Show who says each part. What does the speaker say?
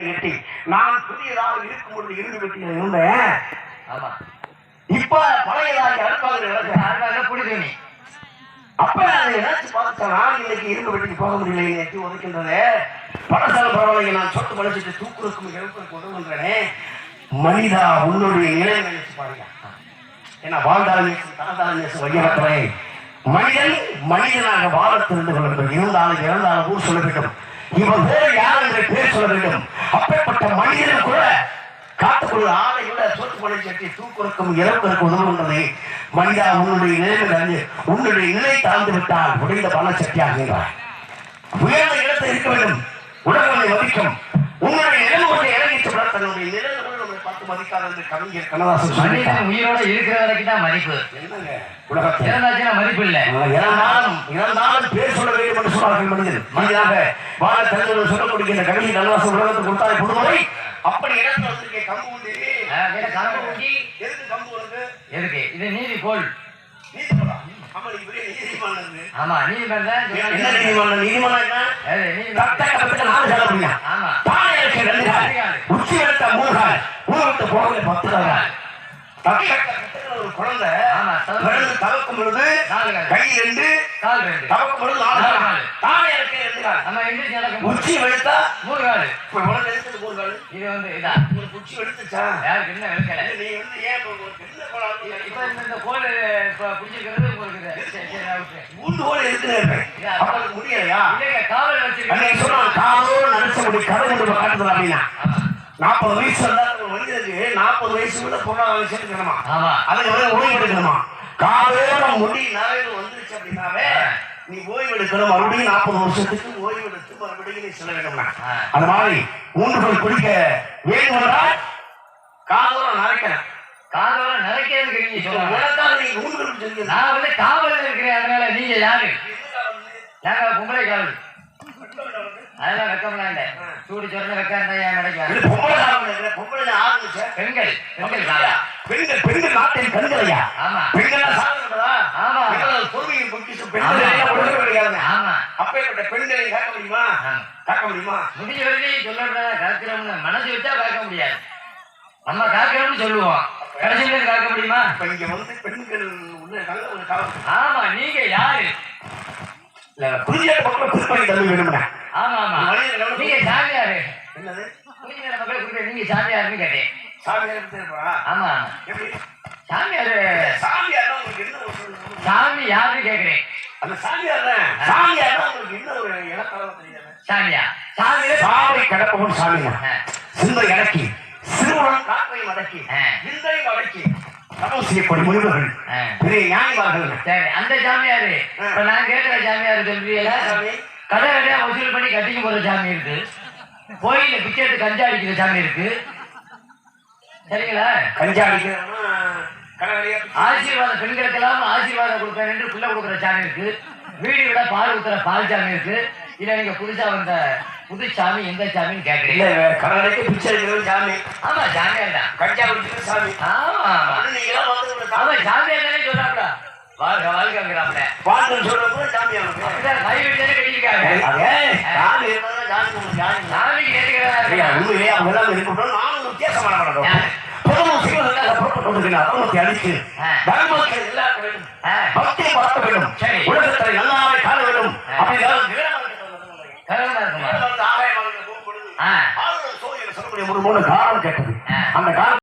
Speaker 1: வெட்டி நான் புதியதாக இருக்கும் பொழுது இருந்து வெட்டியில் இருந்தேன்
Speaker 2: ஆமா.
Speaker 1: இப்ப பழையதாக
Speaker 2: புடிது
Speaker 1: அப்ப அதை நினைச்சு பார்த்தேன் நான் இன்னைக்கு இரும்பு வெட்டிக்கு போக முடியல எட்டி உதைக்கின்றது படசால பரவாயில்லை நான் சொத்து பழிச்சிட்டு தூக்குறதுக்கும் எழுப்புறதுக்கு உதவுகின்றனே மனிதா உன்னுடைய நிலை நினைச்சு பாருங்க. ஏன்னா வாழ்ந்தால் நேசம் தாழ்ந்தால் நேசம் வையகத்துறை மனிதன் மனிதனாக வாழ தெரிந்து கொள்ள வேண்டும். இருந்தாலும் இறந்தாலும் ஊர் சொல்ல வேண்டும். இவன் வேறு யார் என்ற பேர் சொல்ல வேண்டும். அப்பேற்பட்ட மனிதன் கூட காத்துக்குள்ள ஆடை இல்ல சொத்து கொலை சட்டி தூக்குறக்கும் இறப்பதற்கு உதவுகின்றது மனிதா உன்னுடைய நிலையில் அறிந்து உன்னுடைய நிலை தாழ்ந்து விட்டால் உடைந்த பல சட்டியாகிறார் உயர்ந்த இடத்தை இருக்க வேண்டும். உடல்களை மதிக்கும் உன்னுடைய இறங்கி சொல்ல தன்னுடைய நிலை கூட நம்மை பார்த்து மதிக்காத என்று கவிஞர் கண்ணதாசன் சொல்லிட்டார்
Speaker 2: மனிதன் உயிரோட இருக்கிற வரைக்கும் தான் மதிப்பு
Speaker 1: என்னங்க உலகத்தில்
Speaker 2: இறந்தாச்சுன்னா மதிப்பு இல்ல.
Speaker 1: இறந்தாலும் இறந்தாலும் பேர் சொல்ல வேண்டும் என்று சொன்னார்கள் மனிதன். மனிதனாக வாழ தெரிந்தவர் சொல்லக்கூடிய இந்த கவிதை கண்ணதாசன் உலகத்துக்கு கொடுத்தாய் புதுமுறை அப்படி இடத்துல வந்திருக்கே கம்பு உண்டு.
Speaker 2: ஆஹ், கேட்ட கம்பு ஊட்டி,
Speaker 1: எதுக்கு கம்பு வருது
Speaker 2: எதுக்கு? இது நீதி
Speaker 1: நீதிமன்றா ஆமா நீ பெரிய நீதிமன்றம்.
Speaker 2: ஆமா
Speaker 1: உச்சி போகல பத்து கால் தக்க கட்டத்துல ஒரு குழந்தை. பிறந்து தவக்கும் பொழுது. கை ரெண்டு
Speaker 2: கால் ரெண்டு.
Speaker 1: தவக்கும் பொழுது நாலு கால். தானே இருக்க ரெண்டு கால்.
Speaker 2: நம்ம எந்திரிச்சு நடக்கும்
Speaker 1: உச்சி வெளுத்தா
Speaker 2: மூணு கால்.
Speaker 1: இப்ப உனக்கு எடுத்தது மூணு கால்.
Speaker 2: இது வந்து இதா.
Speaker 1: ஒரு உச்சி வெளுத்துச்சா?
Speaker 2: யாருக்கு என்ன வெளுக்கல?
Speaker 1: நீ வந்து ஏன் இப்ப
Speaker 2: இந்த- கோல் பிடிச்சிருக்கிறது உங்களுக்கு.
Speaker 1: மூன்று கோல் இருப்பேன் அவனுக்கு முடியலையா?
Speaker 2: இல்லைங்க காவல்
Speaker 1: அன்னைக்கு
Speaker 2: வச்சிருக்கேன்.
Speaker 1: சொன்னான் காதோடு நடிச்ச முடி கதை கொண்டு காட்டுறது அப்படின்னா. நாற்பது வயசு வந்தா ஒரு மனிதனுக்கு நாற்பது வயசு கூட பொருளாதார சேர்த்துக்கணுமா
Speaker 2: ஆமா.
Speaker 1: அதுக்கு வந்து ஓய்வு எடுக்கணுமா காதோட முடி நிறைவு வந்துருச்சு அப்படின்னாவே நீ ஓய்வு எடுக்கணும் மறுபடியும் நாற்பது வருஷத்துக்கு ஓய்வு எடுத்து மறுபடியும் நீ செல்ல வேண்டும்னா. அந்த மாதிரி மூன்றுகள் குடிக்க வேண்டுமென்றால் காதோட நரைக்கணும்.
Speaker 2: காதோட நிறைக்கிறதுக்கு நீங்க சொல்லுங்க.
Speaker 1: உனக்காக நீ மூன்றுகள் சொல்லியிருந்தா
Speaker 2: நான் வந்து காவல்ல இருக்கிறேன். அதனால நீங்க யாரு? நாங்க பொம்பளை காவல் அதெல்லாம் வெக்கம்லாம் இல்ல. சூடு வெக்கம் இருந்தா ஏன் கிடைக்காது
Speaker 1: பொம்பளை காவல் இல்லை, பொம்பளை ஆரம்பிச்ச
Speaker 2: பெண்கள் பெண்கள்
Speaker 1: பெண்கள் பெண்கள் நாட்டின் கண்களையா
Speaker 2: ஆமா.
Speaker 1: பெண்கள்? சாதனங்களா
Speaker 2: ஆமா.
Speaker 1: பொறுமையின் பொக்கிஷம் பெண்கள்
Speaker 2: ஆமா.
Speaker 1: அப்பேற்பட்ட பெண்களை காக்க முடியுமா. காக்க முடியுமா?
Speaker 2: முடிஞ்ச வரைக்கும் சொல்லறதா காக்கிறோம்னு மனசு வச்சா காக்க முடியாது. நம்ம காக்கிறோம்னு சொல்லுவோம். கடைசியில காக்க முடியுமா?
Speaker 1: இப்ப இங்க வந்து பெண்கள் உள்ள நல்ல ஒரு காலம்.
Speaker 2: ஆமா நீங்க யாரு?
Speaker 1: இல்ல குறிஞ்சியாட்டு பக்கம் தள்ளி வேணும்னா
Speaker 2: ஆமா ஆமா நீங்க சாமியாரு.
Speaker 1: என்னது?
Speaker 2: புரிஞ்சுக்கிற மக்கள் குறிப்பிட்ட நீங்க சாமியாருன்னு கேட்டேன்.
Speaker 1: சாமியார்
Speaker 2: ஆமா
Speaker 1: எப்படி?
Speaker 2: சாமியாரு.
Speaker 1: சாமியார் உங்களுக்கு என்ன?
Speaker 2: சாமி யாருன்னு கேக்குறேன்.
Speaker 1: அந்த சாமியார் சாமியார் உங்களுக்கு என்ன ஒரு இலக்காரம் தெரியாது.
Speaker 2: சாமியா சாமி
Speaker 1: சாமி கிடப்பவன் சாமியா சிந்தை அடக்கி சிறுவன் காற்றை அடக்கி
Speaker 2: ஆ.
Speaker 1: விந்தை அடக்கி தபம் செய்யப்படும் முனிவர்கள். பெரிய ஞானிமார்கள்
Speaker 2: சரி அந்த சாமியாரு. இப்ப நான் கேட்கிற சாமியாரு சொல்றீங்களா?
Speaker 1: சாமி?
Speaker 2: கடை கடையா வசூல் பண்ணி கட்டிக்கு போற சாமி இருக்கு. கோயில பிச்சை எடுத்து கஞ்சா அடிக்கிற சாமி இருக்கு. சரிங்களா?
Speaker 1: கஞ்சா
Speaker 2: ஆசீர்வாதம் பெண்களுக்கெல்லாம் ஆசீர்வாதம் கொடுப்பேன் என்று பிள்ளை கொடுக்குற சாமி இருக்கு. வீடு விட பால் ஊத்துற பால் சாமி இருக்கு. இல்ல நீங்க புதுசா வந்த புது சாமி எந்த சாமின்னு கேக்குறீங்க?
Speaker 1: கடற்கரைக்கு பிச்சை எடுக்கிறவன் சாமி.
Speaker 2: ஆமா சாமியார் தான்
Speaker 1: கஞ்சா குடிக்கிற சாமி.
Speaker 2: ஆமா
Speaker 1: ஒரு
Speaker 2: ஆமா
Speaker 1: சாமி
Speaker 2: தானே சொல்றாப்ல வாழ்க வாழ்கிறாப்ல
Speaker 1: வாழ்க்கை சொல்றப்போ சாமி
Speaker 2: அப்படிதான் கை
Speaker 1: அவங்க எல்லாம் இருக்கட்டும் நானும் வித்தியாசமான பக்தியை வேண்டும். உலகத்தை நல்லாவே காண வேண்டும். சொல்லக்கூடிய ஒரு மூணு கேட்டது.
Speaker 2: ஆ.
Speaker 1: அந்த காலம்